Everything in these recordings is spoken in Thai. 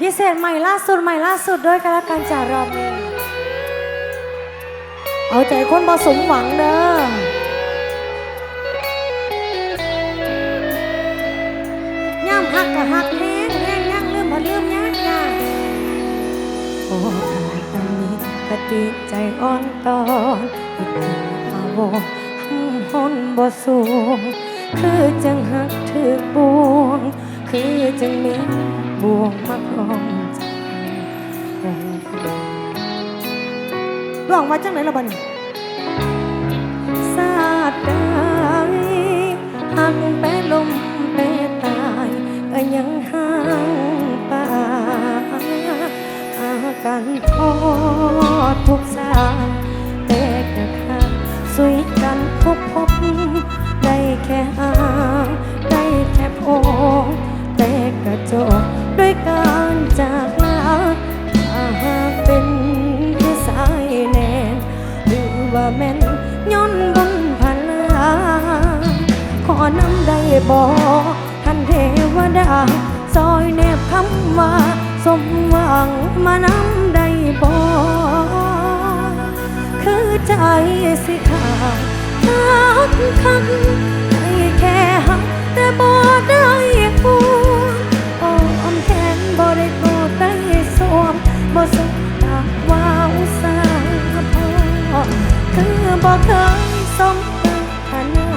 พิเศษใหม่ล่าสุดใหม่ล่าสุดด้วยกันละกันจารอบนี้เอาใจคนบ่สมหวังเด้อย่ำหักกะหักแห้งแห้งย่างลืมบ่ลืมย่างย่างโอ้อันนี้กะติใจอ่อนตอนอีกทีอาวห้ำหนบ่สูงคือจังหักถือบวงคือจังมี บวงมาครองใจร้องว่าจังไหนละบันี้สาดได้หั ใจสิขาดทักคักได้แค่หักแต่บ่ได้พูดอ้อมแขนบ่ได้กอดได้สวมบ่สมตาว่าอุตสาห์พอคือบ่เคยสมปรารถนา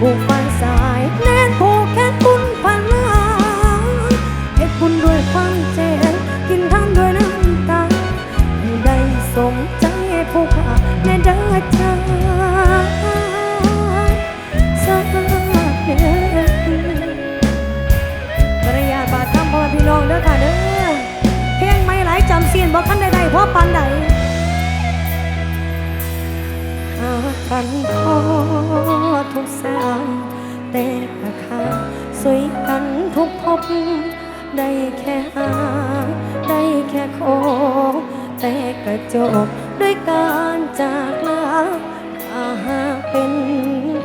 ผูกฝันสายแน่นผูกแขนบุญพันลาเอ็ดบุญด้วยคว หลายจำเสียนบอกคันใดๆเพราะปานใดหากันพอทุกสายแต่ราคาสวยกันทุกพบ ได้แค่หาได้แค่โคแต่กระจกด้วยการจากลาถ้าหากเป็น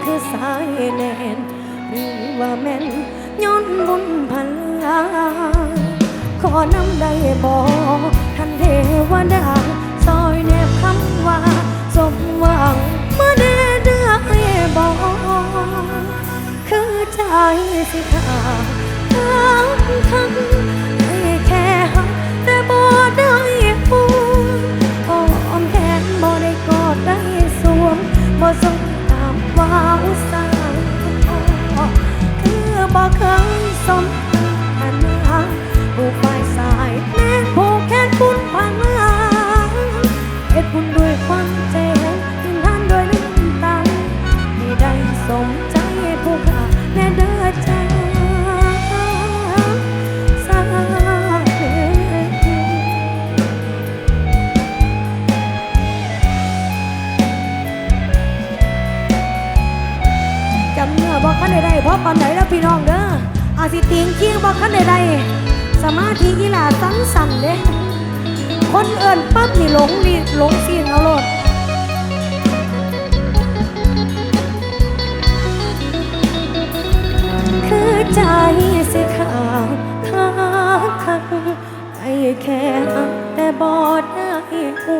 คือสายแนนหรือว่าแม่นย้อนบุญพันลา ขอนำได้บอกท่านเทวดาซอยแนบคำว่า สมหวังเมื่อได้เดือบอกคือใจสิขาดทั้งทั้งให้แค่หักแต่บ่ได้พูดอ้อมแขนบ่ได้กอดได้สวมบ่สมตามว่าอุตส่าห์คือบ่เคยสม บุญด้วยความเจ็บกินทานด้วยน้ำตาให้ได้สมใจผู้ขาแน่เด้อจ้าสาธุจำเนื้อบอกขันใดๆเพราะปานไหนแล้วพี่น้องเด้ออาสิติงเคียงบอกขันใดๆสมาธิกีฬาสั้นสั่นเด้ คนเอิญปั๊บนี่หลงนี่หลงเสียงเอาโลดคือใจสิขาดคักคักให้แค่หักแต่บอดได้หู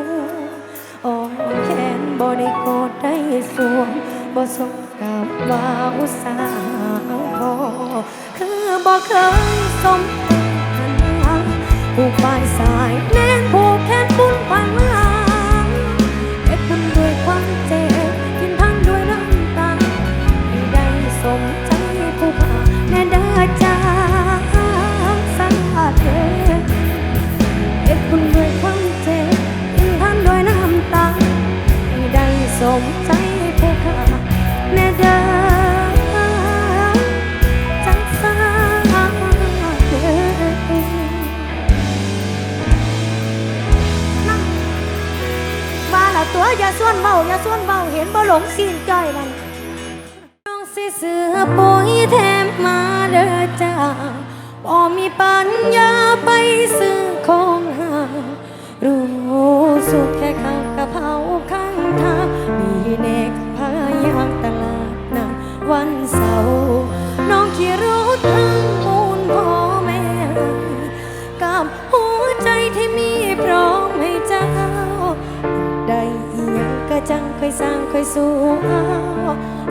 อ่อนแขนบอได้กอดได้สวมบ่สมกับว่าอุตสาห์พอคือบ่เคยสม ปัญญาไปซื้อของหารู้สุขแค่ข้างกะเพราข้างทางมีเนกพายางตลาดนัดวันเสาร์น้องขี่รถทั้งมูลพ่อแม่กับหัวใจที่มีพร้อมให้เจ้า ได้อีหยังก็จังค่อยสร้างค่อยสู้เอา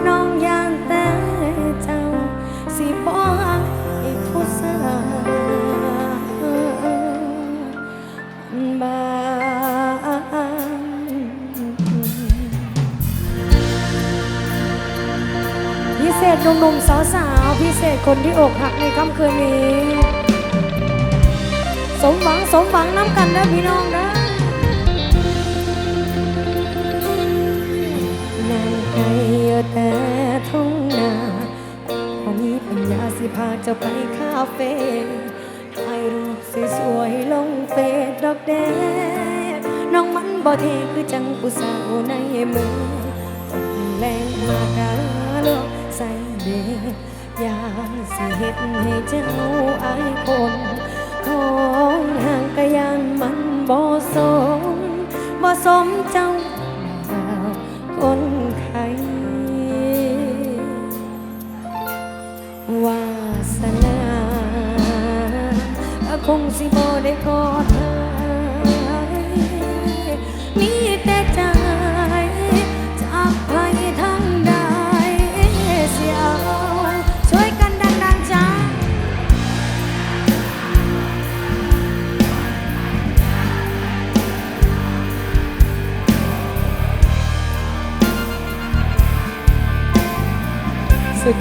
น้องยานแต่ ษหนุ่มๆสาวๆพิเศษคนที่อกหักในค่ำคืนนี้ สมหวังสมหวังน้ำกันนะพี่น้องนะนางไห้แต่ทุ่งนาพอมีปัญญาสิพาจ้าไปคาเฟ่ถ่ายรูปสวยๆลงเฟซดอกแดงน้องมันบ่เทคือจังผู้สาวในเมืองต้องแรงมากาโลก เดอยากสิเฮ็ดให้เจ้าอายคนของห่างกะยานมันบ่สมบ่สมเจ้าคนไข้วาสนาคงสิบ่ได้กอด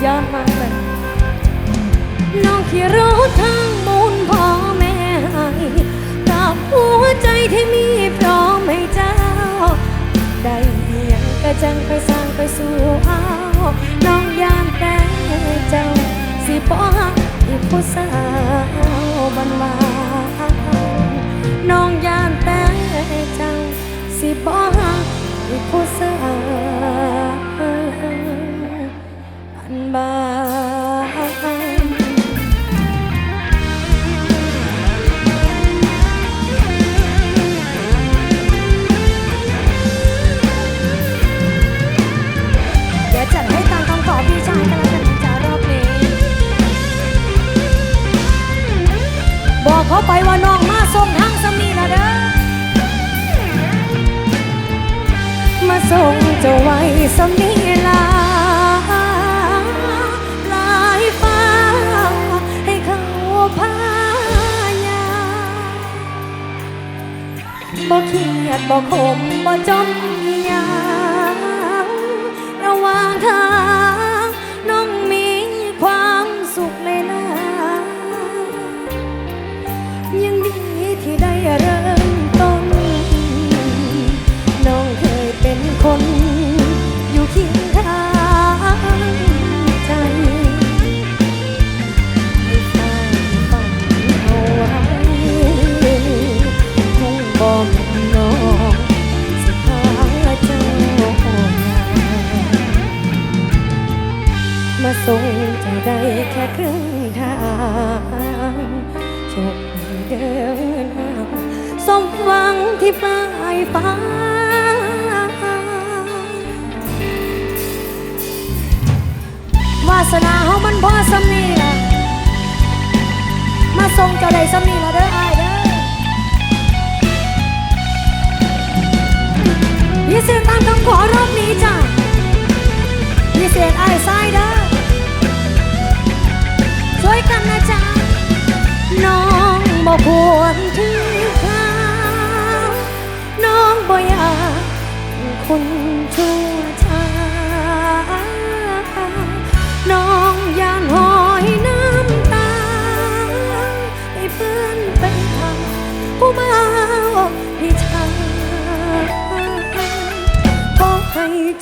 ยอดมากเลยน้องขี่รถทางมูลพ่อแม่ให้กับหัวใจที่มีพร้อมให้เจ้า ได้อหยังก็จังไปสร้างไปสู่เอาน้องยามแต่เจ้า สิบ่ฮักอีกผู้สาวบันวาน้องยามแต่เจ้า สิบ่ฮักอีกผู้สาว อั บ่ขมบ่จม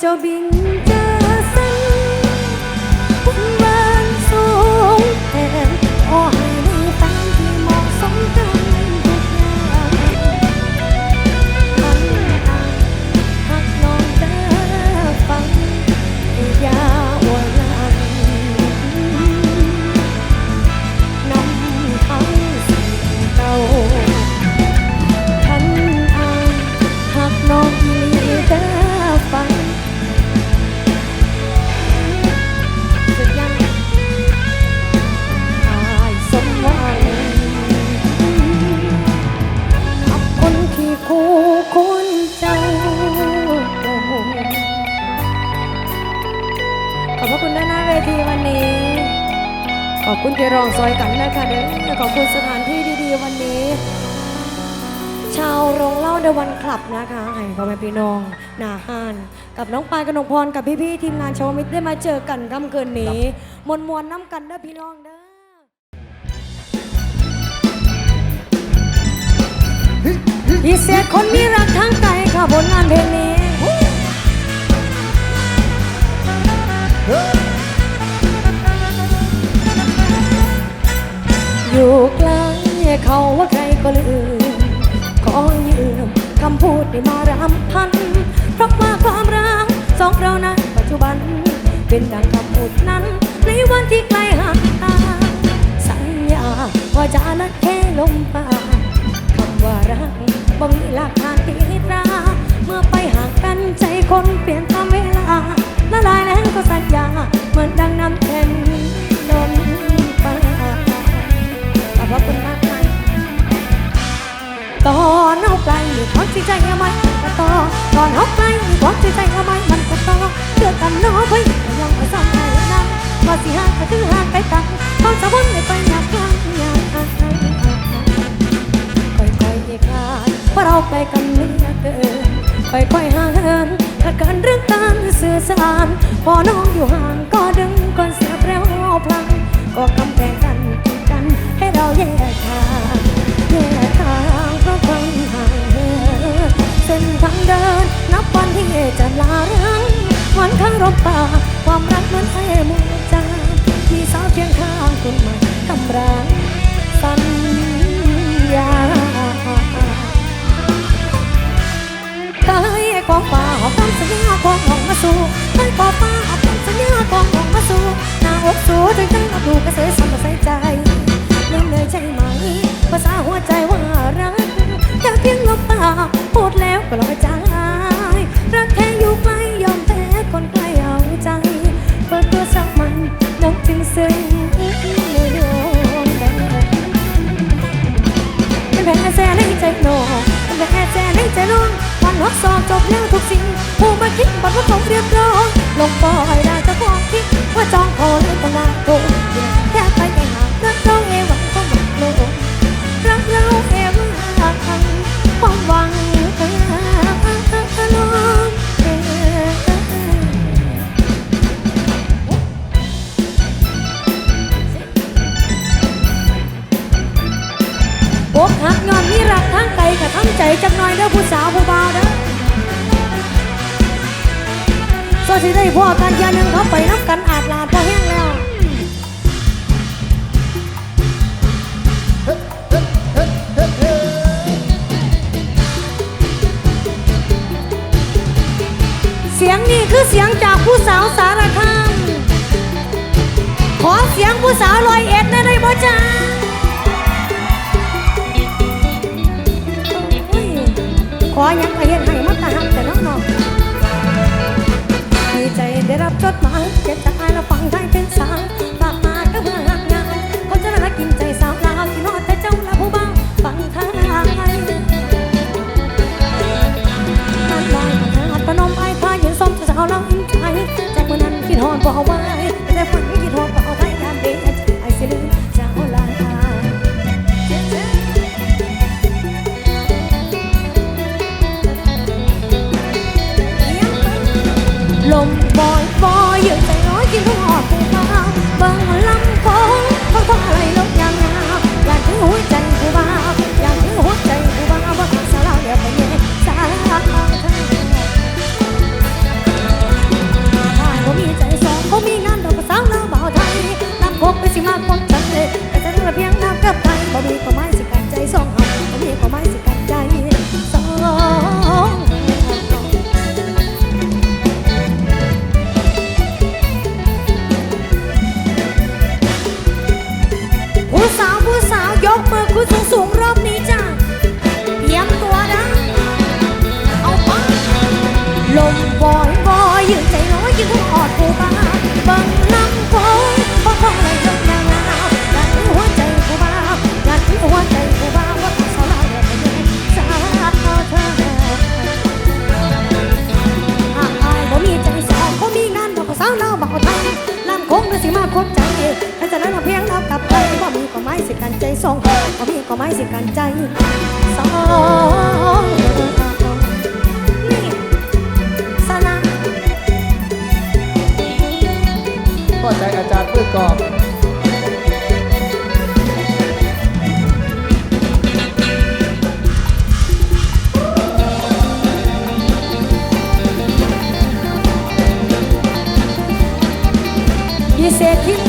ให้เร้องซอยกันนะคะเด้อขอบคุณสถานที่ดีๆวันนี้ ชาวโรงเล่าเดวันคลับนะคะให้พ่อแม่พี่น้องหนาฮาน กับน้องปายกนกพรกับพี่ๆทีมงานชาวมิตรได้มาเจอกันค่ำคืนนี้ มวนมวนๆน้ำกันเด้อพี่น้องเด้อพิเศษคนมีรักทั้งใจค่ะผลงานเพลงนี้ เขาว่าใครก็ลืม ขอยืมคำพูดได้มารำพัน เพราะว่าความรักสองเรานั้นปัจจุบัน เป็นดังคำพูดนั้น ในวันที่ไกล้ห่างตา สัญญาว่าจะนั้นแค่ลมปากคำว่ารักบ่มีหลักฐานตีตราเมื่อไปห่างกันใจคนเปลี่ยนตามเวลาละลายแล้วก็สัญญาเหมือนดังน้ำเค็มนนปาขอบคุณมาก ตอนเอาไกลมีความจริงใจเอาไหมก็ต่อตอนเอาไกลมีความจริงใจเอาไหมมันก็ต่อเลือกกันน้อไปยังไม่ซ้ำใครนั่งมาสิหาก็ถือหาไปตังเขาจะวนไม่ไปอยากยังอยากค่อยๆเอกลาเพราะเราไปกันเหลือเกินค่อยๆห่างเหินถ้าเกินเรื่องการสื่อสารพอน้องอยู่ห่างก็ดึงก่อนเสียเร็วพลังก็กำแพงกันกีดกันให้เราแยกทางแยกทาง เส้นทางเดิน นับวันที่จะลาร้างวันข้างรบตาความรักเหมือนให้หมูจางมีสาวเคียงข้างคุณมาทำร้ายสัญญาเคยกองฟ้าหอบคำสัญญาของหองมาสู่เคยกองฟ้าหอบคำสัญญาของหองมาสู่หน้าอกสูใจใจอับดูกระเสือสัมใส่ใจลืมเลยใช่ไหมภาษาหัวใจว่ารักแค่เพียงลบปากพูด แสในใจโนเป็นแค่แสในใจน้องวันวักสอบจบแล้วทุกสิ่งผู้มาคิดบัดว่าผมเรียบร้อยลงปล่อยได้จะความคิดว่าจองคอเลยต้องลาโก ลมบอยบอยยืนใจร้อยกินหัวปูมาเบิ่งลำโพงเขาทำอะไรลบยางงาอยากถือหัวใจผู้บ่าวอยากถือหัวใจผู้บ่า อใจอาจารย์มือกอบพิเศษที่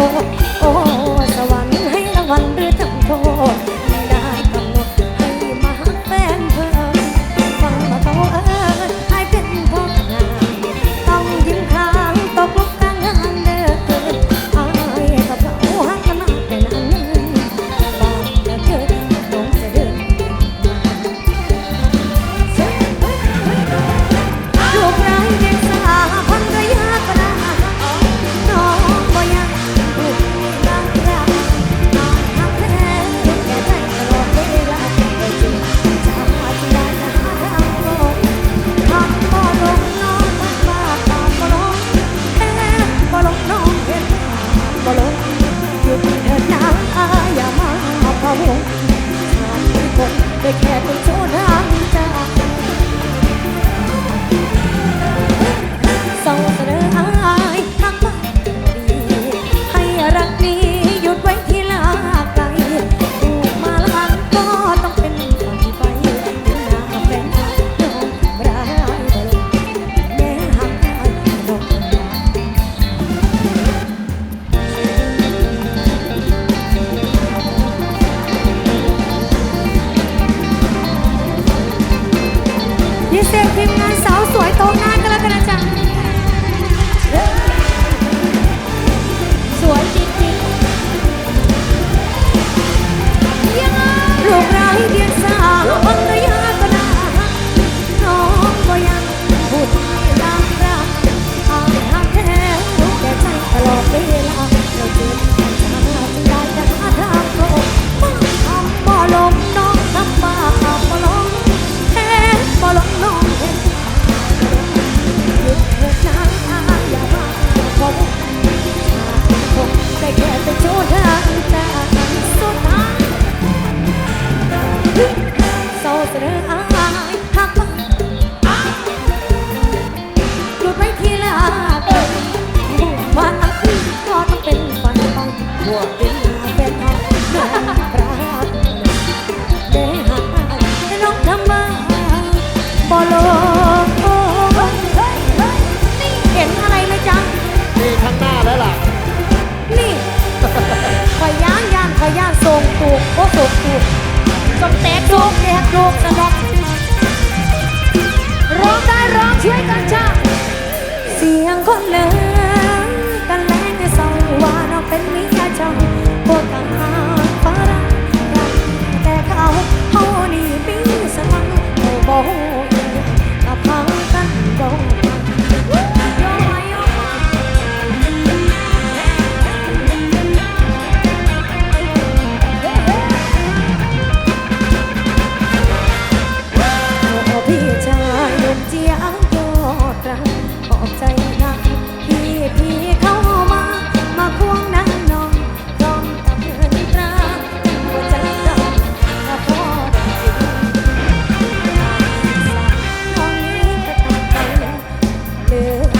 我 ลงหยุดเถิดนะอย่ามาเอาพะวงขาดไปกดได้แค่ รัก วสล็อกร้องได้ร้องช่วยกันจ้าเสียงคนเลย yeah.